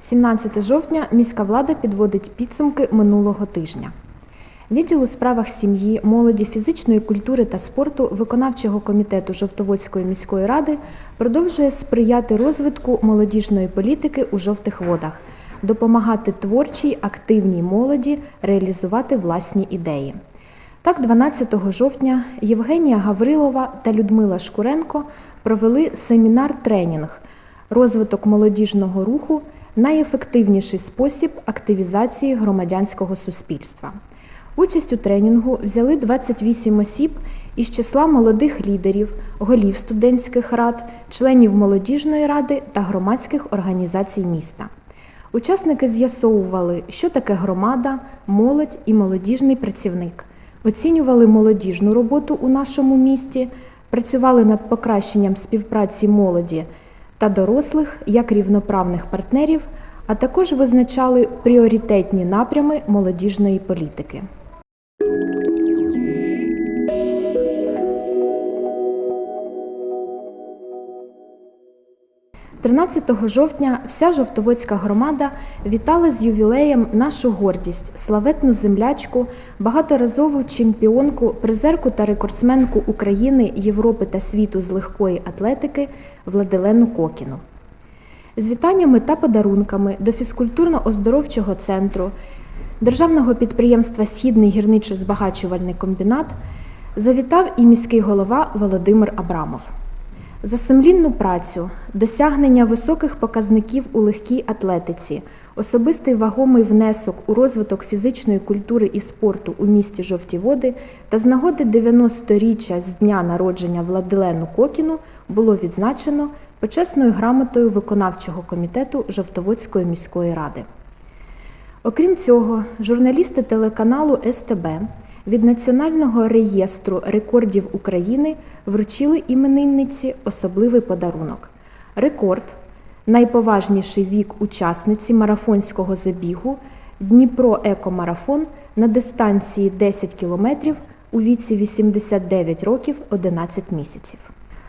17 жовтня міська влада підводить підсумки минулого тижня. Відділ у справах сім'ї, молоді, фізичної культури та спорту виконавчого комітету Жовтоводської міської ради продовжує сприяти розвитку молодіжної політики у жовтих водах, допомагати творчій, активній молоді реалізувати власні ідеї. Так, 12 жовтня Євгенія Гаврилова та Людмила Шкуренко провели семінар-тренінг розвиток молодіжного руху найефективніший спосіб активізації громадянського суспільства. Участь у тренінгу взяли 28 осіб із числа молодих лідерів, голів студентських рад, членів молодіжної ради та громадських організацій міста. Учасники з'ясовували, що таке громада, молодь і молодіжний працівник, оцінювали молодіжну роботу у нашому місті, працювали над покращенням співпраці молоді та дорослих як рівноправних партнерів, а також визначали пріоритетні напрями молодіжної політики. 13 жовтня вся Жовтоводська громада вітала з ювілеєм нашу гордість, славетну землячку, багаторазову чемпіонку, призерку та рекордсменку України, Європи та світу з легкої атлетики Владилену Кокіну. З вітаннями та подарунками до фізкультурно-оздоровчого центру Державного підприємства Східний гірничо-збагачувальний комбінат завітав і міський голова Володимир Абрамов. За сумлінну працю, досягнення високих показників у легкій атлетиці, особистий вагомий внесок у розвиток фізичної культури і спорту у місті Жовті Води та з нагоди 90-річчя з дня народження Владилену Кокіну було відзначено почесною грамотою виконавчого комітету Жовтоводської міської ради. Окрім цього, журналісти телеканалу СТБ від Національного реєстру рекордів України вручили іменинниці особливий подарунок. Рекорд найповажніший вік учасниці марафонського забігу Дніпро Екомарафон на дистанції 10 кілометрів у віці 89 років 11 місяців.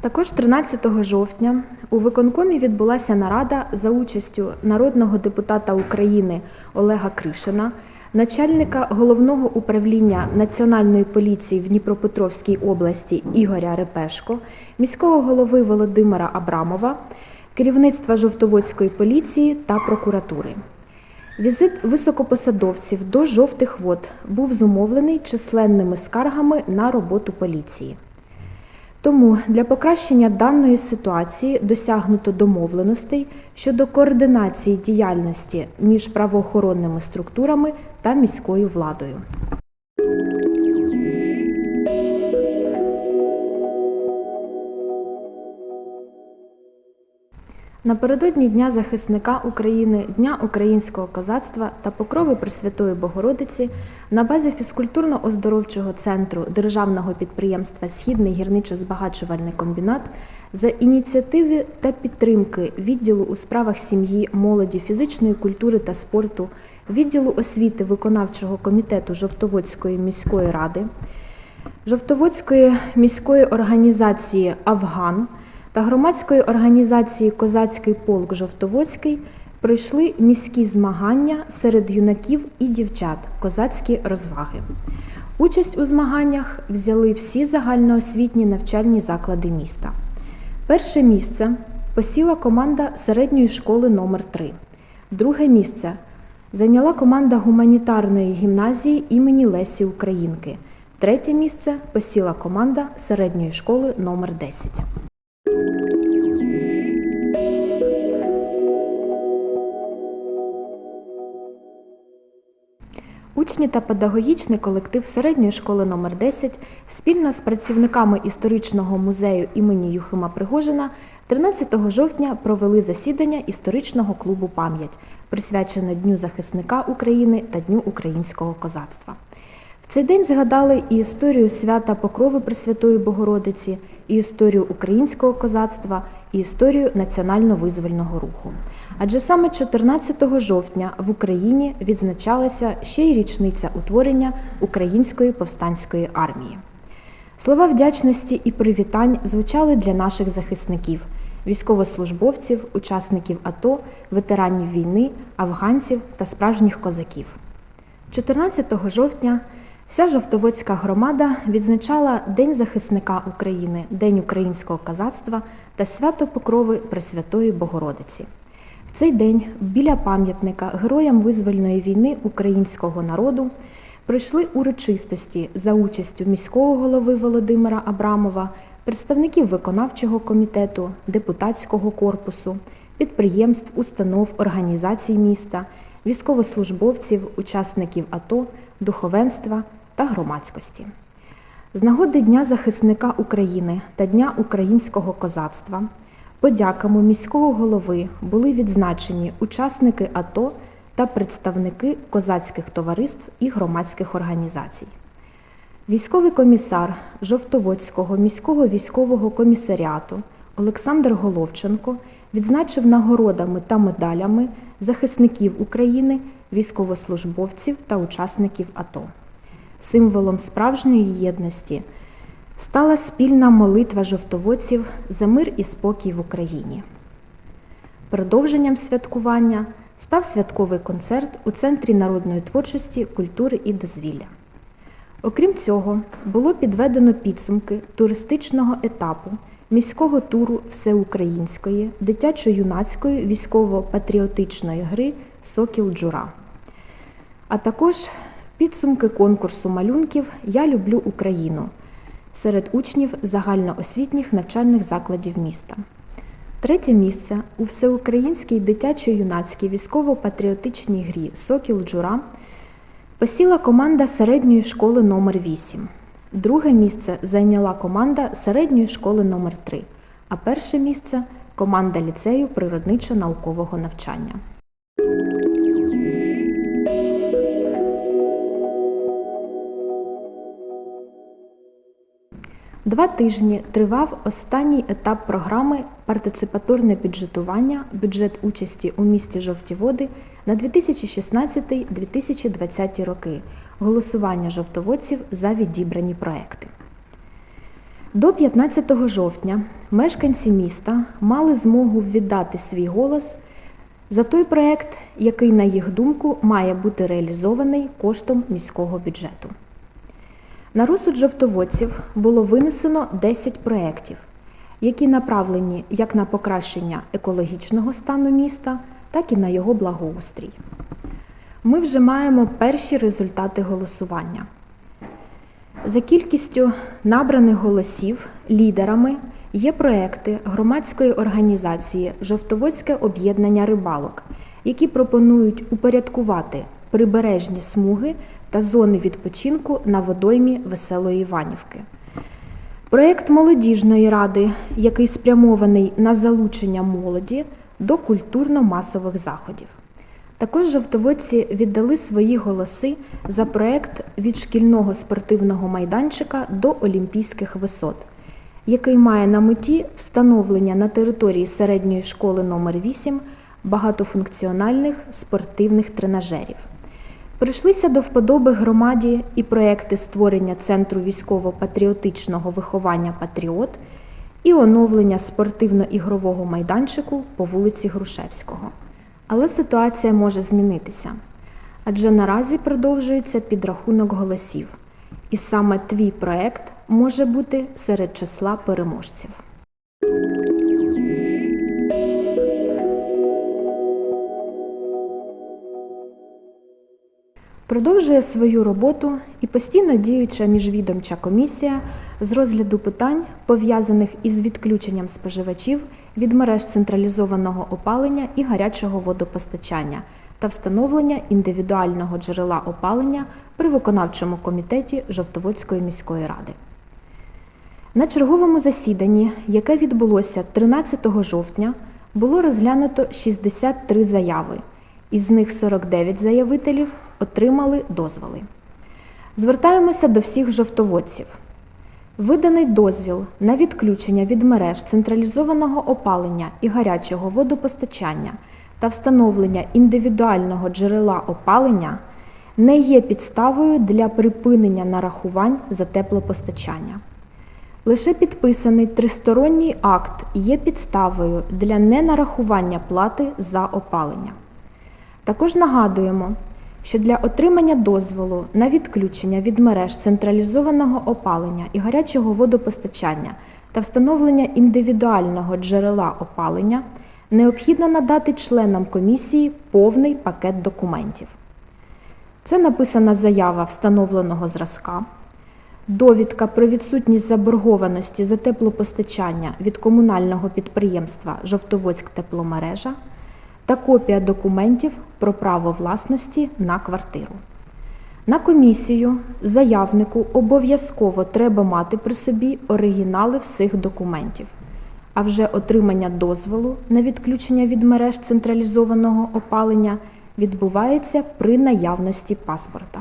Також 13 жовтня у виконкомі відбулася нарада за участю народного депутата України Олега Кришина, начальника головного управління Національної поліції в Дніпропетровській області Ігоря Репешко, міського голови Володимира Абрамова, керівництва Жовтоводської поліції та прокуратури. Візит високопосадовців до жовтих вод був зумовлений численними скаргами на роботу поліції. Тому для покращення даної ситуації досягнуто домовленостей щодо координації діяльності між правоохоронними структурами та міською владою. Напередодні Дня захисника України, Дня українського козацтва та покрови Пресвятої Богородиці на базі фізкультурно-оздоровчого центру Державного підприємства Східний гірничо-збагачувальний комбінат за ініціативи та підтримки відділу у справах сім'ї, молоді, фізичної культури та спорту, відділу освіти виконавчого комітету Жовтоводської міської ради, Жовтоводської міської організації Афган та громадської організації Козацький полк Жовтоводський пройшли міські змагання серед юнаків і дівчат козацькі розваги. Участь у змаганнях взяли всі загальноосвітні навчальні заклади міста. Перше місце посіла команда середньої школи номер 3 Друге місце зайняла команда гуманітарної гімназії імені Лесі Українки. Третє місце посіла команда середньої школи номер 10 Учні та педагогічний колектив середньої школи номер 10 спільно з працівниками історичного музею імені Юхима Пригожина 13 жовтня провели засідання історичного клубу Пам'ять, присвячене Дню захисника України та Дню українського козацтва. В цей день згадали і історію свята Покрови Пресвятої Богородиці, і історію українського козацтва, і історію національно-визвольного руху. Адже саме 14 жовтня в Україні відзначалася ще й річниця утворення Української повстанської армії. Слова вдячності і привітань звучали для наших захисників, військовослужбовців, учасників АТО, ветеранів війни, афганців та справжніх козаків. 14 жовтня вся Жовтоводська громада відзначала День захисника України, День українського козацтва та свято Покрови Пресвятої Богородиці. В цей день біля пам'ятника героям визвольної війни українського народу пройшли урочистості за участю міського голови Володимира Абрамова, представників виконавчого комітету, депутатського корпусу, підприємств, установ, організацій міста, військовослужбовців, учасників АТО, духовенства та громадськості. З нагоди Дня захисника України та Дня українського козацтва подяками міського голови були відзначені учасники АТО та представники козацьких товариств і громадських організацій. Військовий комісар Жовтоводського міського військового комісаріату Олександр Головченко відзначив нагородами та медалями захисників України, військовослужбовців та учасників АТО. Символом справжньої єдності стала спільна молитва жовтоводців за мир і спокій в Україні. Продовженням святкування став святковий концерт у Центрі народної творчості, культури і дозвілля. Окрім цього, було підведено підсумки туристичного етапу міського туру всеукраїнської дитячо-юнацької військово-патріотичної гри Сокіл Джура, а також підсумки конкурсу малюнків Я люблю Україну серед учнів загальноосвітніх навчальних закладів міста. Третє місце у всеукраїнській дитячо-юнацькій військово-патріотичній грі Сокіл Джура посіла команда середньої школи номер 8 Друге місце зайняла команда середньої школи номер 3 а перше місце команда ліцею природничо-наукового навчання. Два тижні тривав останній етап програми Партиципаторне бюджетування, бюджет участі у місті Жовті Води на 2016-2020 роки. Голосування жовтоводців за відібрані проекти. До 15 жовтня мешканці міста мали змогу віддати свій голос за той проект, який, на їх думку, має бути реалізований коштом міського бюджету. На розсуд жовтоводців було винесено 10 проєктів, які направлені як на покращення екологічного стану міста, так і на його благоустрій. Ми вже маємо перші результати голосування. За кількістю набраних голосів лідерами є проекти громадської організації Жовтоводське об'єднання рибалок, які пропонують упорядкувати прибережні смуги та зони відпочинку на водоймі Веселої Іванівки. Проєкт молодіжної ради, який спрямований на залучення молоді до культурно-масових заходів. Також жовтоводці віддали свої голоси за проєкт від шкільного спортивного майданчика до Олімпійських висот, який має на меті встановлення на території середньої школи номер 8 багатофункціональних спортивних тренажерів. Прийшлися до вподоби громаді і проекти створення Центру військово-патріотичного виховання Патріот і оновлення спортивно-ігрового майданчику по вулиці Грушевського. Але ситуація може змінитися, адже наразі продовжується підрахунок голосів, і саме твій проект може бути серед числа переможців. Продовжує свою роботу і постійно діюча міжвідомча комісія з розгляду питань, пов'язаних із відключенням споживачів від мереж централізованого опалення і гарячого водопостачання та встановлення індивідуального джерела опалення при виконавчому комітеті Жовтоводської міської ради. На черговому засіданні, яке відбулося 13 жовтня, було розглянуто 63 заяви, із них 49 заявителів отримали дозволи. Звертаємося до всіх жовтоводців. Виданий дозвіл на відключення від мереж централізованого опалення і гарячого водопостачання та встановлення індивідуального джерела опалення не є підставою для припинення нарахувань за теплопостачання. Лише підписаний тристоронній акт є підставою для ненарахування плати за опалення. Також нагадуємо, що для отримання дозволу на відключення від мереж централізованого опалення і гарячого водопостачання та встановлення індивідуального джерела опалення необхідно надати членам комісії повний пакет документів. Це написана заява встановленого зразка, довідка про відсутність заборгованості за теплопостачання від комунального підприємства Жовтоводськ тепломережа та копія документів про право власності на квартиру. На комісію заявнику обов'язково треба мати при собі оригінали всіх документів, а вже отримання дозволу на відключення від мереж централізованого опалення відбувається при наявності паспорта.